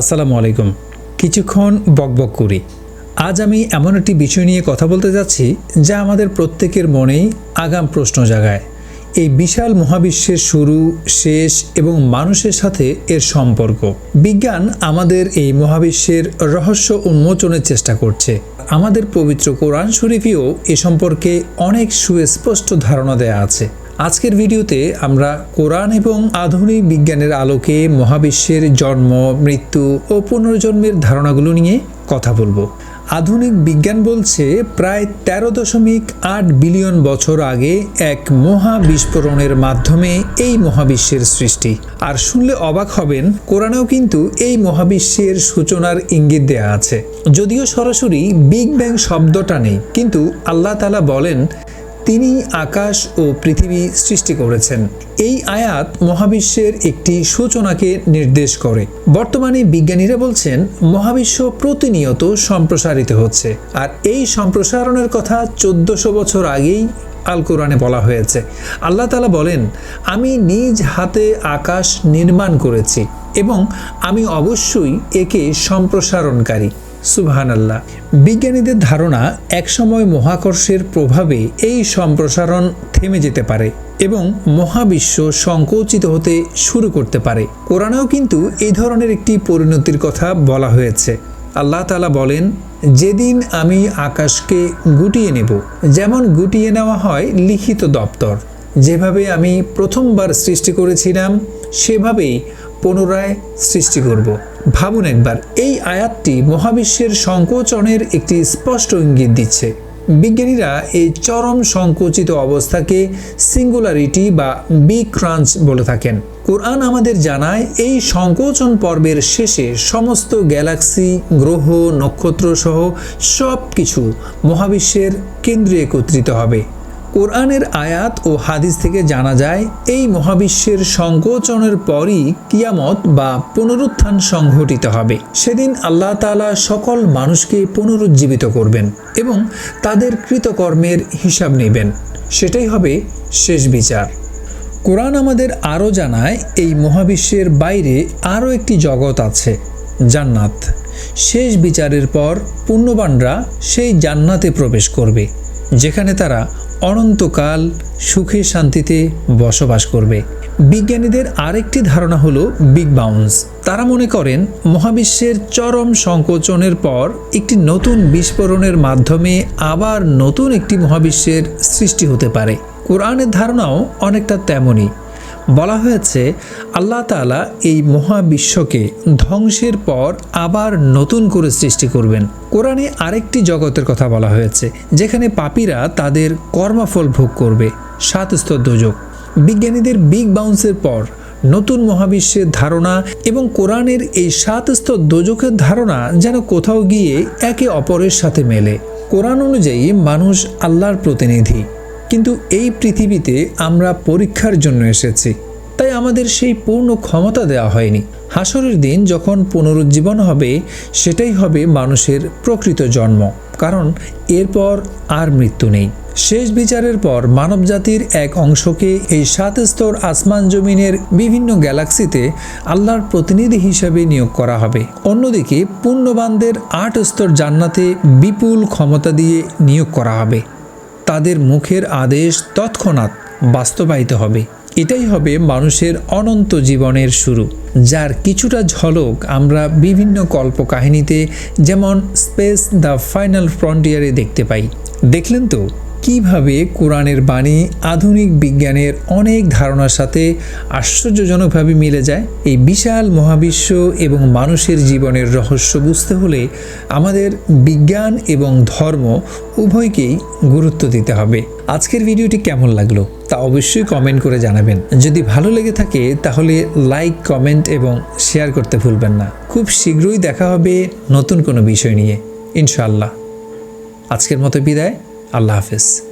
আসসালামু আলাইকুম। কিছুক্ষণ বকবক করি। আজ আমি এমন একটি বিষয় নিয়ে কথা বলতে যাচ্ছি, যা আমাদের প্রত্যেকের মনেই আগাম প্রশ্ন জাগায়। এই বিশাল মহাবিশ্বের শুরু, শেষ এবং মানুষের সাথে এর সম্পর্ক। বিজ্ঞান আমাদের এই মহাবিশ্বের রহস্য উন্মোচনের চেষ্টা করছে। আমাদের পবিত্র কোরআন শরীফেও এ সম্পর্কে অনেক সুস্পষ্ট ধারণা দেয়া আছে। আজকের ভিডিওতে আমরা কোরআন এবং আধুনিক বিজ্ঞানের আলোকে মহাবিশ্বের জন্ম, মৃত্যু ও পুনর্জন্মের ধারণাগুলো নিয়ে কথা বলব। আধুনিক বিজ্ঞান বলছে প্রায় তেরো দশমিক আট বিলিয়ন বছর আগে এক মহা বিস্ফোরণের মাধ্যমে এই মহাবিশ্বের সৃষ্টি। আর শুনলে অবাক হবেন, কোরআনেও কিন্তু এই মহাবিশ্বের সূচনার ইঙ্গিত দেয়া আছে। যদিও সরাসরি বিগ ব্যাং শব্দটা নেই, কিন্তু আল্লাহ তালা বলেন তিনি আকাশ ও পৃথিবী সৃষ্টি করেছেন। এই আয়াত মহাবিশ্বের একটি সূচনাকে নির্দেশ করে। বর্তমানে বিজ্ঞানীরা বলছেন, মহাবিশ্ব প্রতিনিয়ত সম্প্রসারিত হচ্ছে। আর এই সম্প্রসারণের কথা চোদ্দশো বছর আগেই আল কোরআনে বলা হয়েছে। আল্লাহ তালা বলেন, আমি নিজ হাতে আকাশ নির্মাণ করেছি এবং আমি অবশ্যই একে সম্প্রসারণকারী। সুবহান আল্লাহ বিজ্ঞানীদের ধারণা, একসময় মহাকর্ষের প্রভাবে এই সম্প্রসারণ থেমে যেতে পারে এবং মহাবিশ্ব সংকুচিত হতে শুরু করতে পারে। কোরআনেও কিন্তু এই ধরনের একটি পরিণতির কথা বলা হয়েছে। আল্লাহ তালা বলেন, যেদিন আমি আকাশকে গুটিয়ে নেব, যেমন গুটিয়ে নেওয়া হয় লিখিত দপ্তর, যেভাবে আমি প্রথমবার সৃষ্টি করেছিলাম, সেভাবেই পুনরায় সৃষ্টি করব। ভাবুন একবার, এই আয়াতটি মহাবিশ্বের সংকোচনের একটি স্পষ্ট ইঙ্গিত দিচ্ছে। বিজ্ঞানীরা এই চরম সংকুচিত অবস্থাকে সিঙ্গুলারিটি বা বিগ ক্রাঞ্চ বলে থাকেন। কোরআন আমাদের জানায়, এই সংকোচন পর্বের শেষে সমস্ত গ্যালাক্সি, গ্রহ নক্ষত্র সহ সব কিছু মহাবিশ্বের কেন্দ্রে একত্রিত হবে। কোরআনের আয়াত ও হাদিস থেকে জানা যায়, এই মহাবিশ্বের সংকোচনের পরই কিয়ামত বা পুনরুত্থান সংঘটিত হবে। সেদিন আল্লাহ তাআলা সকল মানুষকে পুনরুজ্জীবিত করবেন এবং তাদের কৃতকর্মের হিসাব নেবেন। সেটাই হবে শেষ বিচার। কোরআন আমাদের আরও জানায়, এই মহাবিশ্বের বাইরে আরও একটি জগৎ আছে, জান্নাত। শেষ বিচারের পর পুণ্যবানরা সেই জান্নাতে প্রবেশ করবে, যেখানে তারা অনন্তকাল সুখে শান্তিতে বসবাস করবে। বিজ্ঞানীদের আরেকটি ধারণা হলো বিগ বাউন্স তারা মনে করেন, মহাবিশ্বের চরম সংকোচনের পর একটি নতুন বিস্ফোরণের মাধ্যমে আবার নতুন একটি মহাবিশ্বের সৃষ্টি হতে পারে। কোরআনের ধারণাও অনেকটা তেমনই। বলা হয়েছে, আল্লাহ তালা এই মহাবিশ্বকে ধ্বংসের পর আবার নতুন করে সৃষ্টি করবেন। কোরআনে আরেকটি জগতের কথা বলা হয়েছে, যেখানে পাপীরা তাদের কর্মফল ভোগ করবে। সাত স্তর দোজক বিজ্ঞানীদের বিগ বাউন্সের পর নতুন মহাবিশ্বের ধারণা এবং কোরআনের এই সাত স্তর দোজকের ধারণা যেন কোথাও গিয়ে একে অপরের সাথে মেলে। কোরআন অনুযায়ী মানুষ আল্লাহর প্রতিনিধি। কিন্তু এই পৃথিবীতে আমরা পরীক্ষার জন্য এসেছি। তাই আমাদের সেই পূর্ণ ক্ষমতা দেওয়া হয়নি। হাসরের দিন যখন পুনরুজ্জীবন হবে, সেটাই হবে মানুষের প্রকৃত জন্ম। কারণ এরপর আর মৃত্যু নেই। শেষ বিচারের পর মানবজাতির এক অংশকে এই সাত স্তর আসমান জমিনের বিভিন্ন গ্যালাক্সিতে আল্লাহর প্রতিনিধি হিসাবে নিয়োগ করা হবে। অন্যদিকে, পুণ্যবানদের আট স্তর জান্নাতে বিপুল ক্ষমতা দিয়ে নিয়োগ করা হবে। তাদের মুখের আদেশ তৎক্ষণাৎ বাস্তবায়িত হবে। এটাই হবে মানুষের অনন্ত জীবনের শুরু, যার কিছুটা ঝলক আমরা বিভিন্ন কল্পকাহিনীতে, যেমন স্পেস দ্য ফাইনাল ফ্রন্টিয়ারে দেখতে পাই। দেখলেন তো? কীভাবে কোরআনের বাণী আধুনিক বিজ্ঞানের অনেক ধারণার সাথে আশ্চর্যজনকভাবে মিলে যায়? এই বিশাল মহাবিশ্ব এবং মানুষের জীবনের রহস্য বুঝতে হলে আমাদের বিজ্ঞান এবং ধর্ম উভয়কেই গুরুত্ব দিতে হবে। আজকের ভিডিওটি কেমন লাগল তা অবশ্যই কমেন্ট করে জানাবেন। যদি ভালো লেগে থাকে তাহলে লাইক, কমেন্ট এবং শেয়ার করতে ভুলবেন না। খুব শীঘ্রই দেখা হবে নতুন কোনো বিষয় নিয়ে। ইনশাআল্লাহ। আজকের মতো বিদায়। আল্লাহ হাফেজ